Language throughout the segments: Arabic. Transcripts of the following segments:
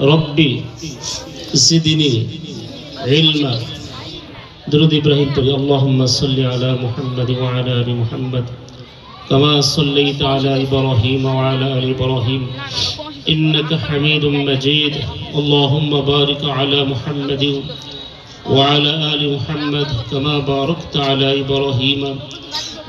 ربي زدني علما. درود إبراهيم পড়ি اللهم صل على محمد وعلى آل محمد كما صليت على إبراهيم وعلى آل إبراهيم إنك حميد مجيد. اللهم بارك على محمد وعلى آل محمد كما باركت على إبراهيم.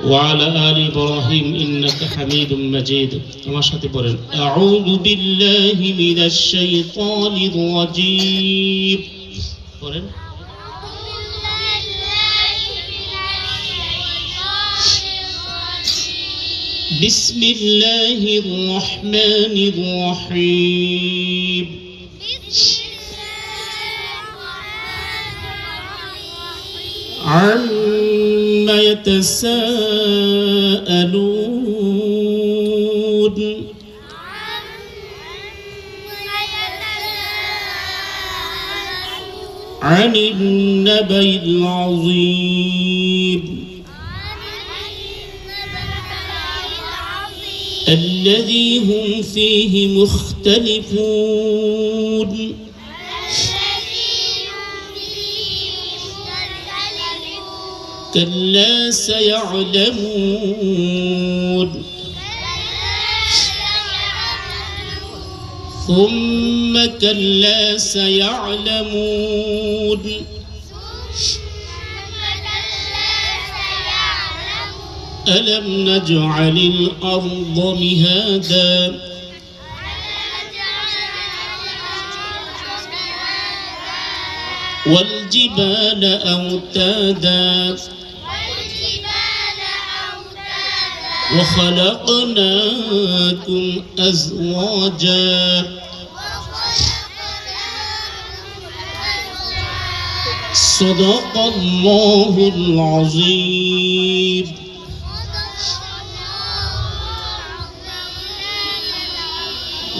وعلى آل إبراهيم إنك حميد مجيد আমার সাথে পড়েন أعوذ بالله من الشيطان الرجيم পড়েন بسم الله الرحمن الرحيم عما يتساءلون. عن النبأ العظيم. الذي هم فيه مختلفون. كلا سيعلمون. ثم كلا سيعلمون. ألم نجعل الأرض مهادا؟ والجبال أوتادا؟ وخلقناكم أزواجا صدق الله العظيم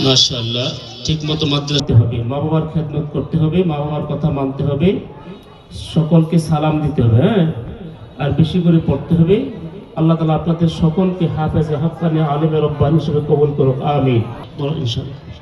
মাশাআল্লাহ ঠিক মতো মাদ্রাসা হবে মা বাবার খেদমত করতে হবে মা বাবার কথা মানতে হবে সকলকে সালাম দিতে হবে হ্যাঁ আর বেশি করে পড়তে হবে আল্লাহ তালা আপনাদের সকলকে হাফেজে হাক্কানি আলিমের রব্বান হিসেবে কবুল করুক আমি বলো ইনশাআল্লাহ।